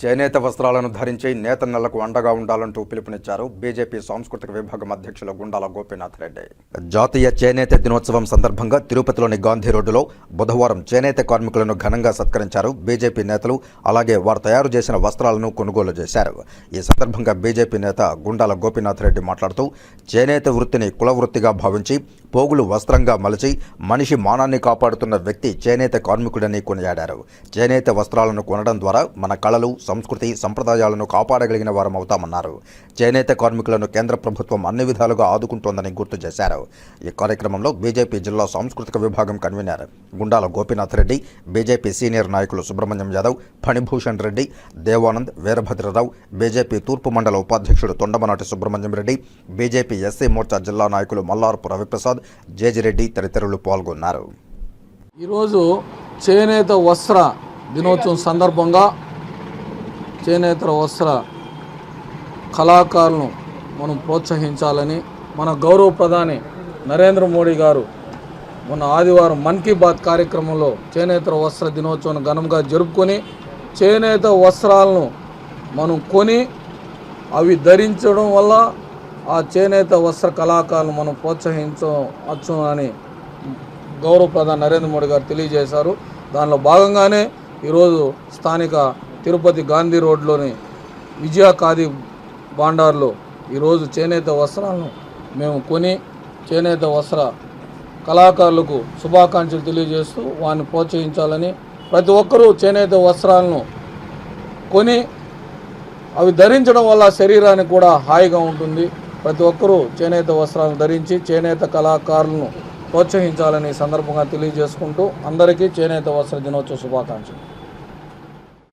చేనేత వస్త్రాలను ధరించి నేతన్నలకు అండగా ఉండాలంటూ పిలుపునిచ్చారు బీజేపీ సాంస్కృతిక విభాగం అధ్యక్షులు గుండాల గోపీనాథ్ రెడ్డి. జాతీయ చేనేత దినోత్సవం సందర్భంగా తిరుపతిలోని గాంధీ రోడ్డులో బుధవారం చేనేత కార్మికులను ఘనంగా సత్కరించారు బీజేపీ నేతలు. అలాగే వారు తయారు చేసిన వస్త్రాలను కొనుగోలు చేశారు. ఈ సందర్భంగా బీజేపీ నేత గుండాల గోపీనాథ్ రెడ్డి మాట్లాడుతూ చేనేత వృత్తిని కుల వృత్తిగా భావించి పోగులు వస్త్రంగా మలిచి మనిషి మానాన్ని కాపాడుతున్న వ్యక్తి చేనేత కార్మికుడని కొనియాడారు. చేనేత వస్త్రాలను కొనడం ద్వారా మన కళలు సంస్కృతి సంప్రదాయాలను కాపాడగలిగిన వారం అవుతామన్నారు. చేనేత కార్మికులను కేంద్ర ప్రభుత్వం అన్ని విధాలుగా ఆదుకుంటోందని గుర్తు చేశారు. ఈ కార్యక్రమంలో బీజేపీ జిల్లా సాంస్కృతిక విభాగం convener Gundala Gopinath Reddy BJP senior నాయకులు సుబ్రహ్మణ్యం యాదవ్ ఫణిభూషణ్ రెడ్డి దేవానంద్ వీరభద్రరావు బీజేపీ తూర్పు మండల ఉపాధ్యక్షుడు తొండమనాటి సుబ్రహ్మణ్యం రెడ్డి బీజేపీ ఎస్సీ మోర్చా జిల్లా నాయకులు మల్లారపు రవిప్రసాద్ జేజిరెడ్డి తదితరులు పాల్గొన్నారు. ఈరోజు చేనేత వస్త్ర దినోత్సవం సందర్భంగా చేనేత వస్త్ర కళాకారులను మనం ప్రోత్సహించాలని మన గౌరవ ప్రధాని నరేంద్ర మోడీ గారు మొన్న ఆదివారం మన్ కీ బాత్ కార్యక్రమంలో చేనేత వస్త్ర దినోత్సవం ఘనంగా జరుపుకొని చేనేత వస్త్రాలను మనం కొని అవి ధరించడం వల్ల ఆ చేనేత వస్త్ర కళాకారులను మనం ప్రోత్సహించవచ్చు అని గౌరవ ప్రధాని నరేంద్ర మోడీ గారు తెలియజేశారు. దానిలో భాగంగానే ఈరోజు స్థానిక తిరుపతి గాంధీ రోడ్లోని విజయ ఖాదీ భాండార్లో ఈరోజు చేనేత వస్త్రాలను మేము కొని చేనేత వస్త్ర కళాకారులకు శుభాకాంక్షలు తెలియజేస్తూ వారిని ప్రోత్సహించాలని ప్రతి ఒక్కరూ చేనేత వస్త్రాలను కొని అవి ధరించడం వల్ల శరీరానికి కూడా హాయిగా ఉంటుంది. ప్రతి ఒక్కరూ చేనేత వస్త్రాలను ధరించి చేనేత కళాకారులను ప్రోత్సహించాలని సందర్భంగా తెలియజేసుకుంటూ అందరికీ చేనేత వస్త్ర దినోత్సవ శుభాకాంక్షలు.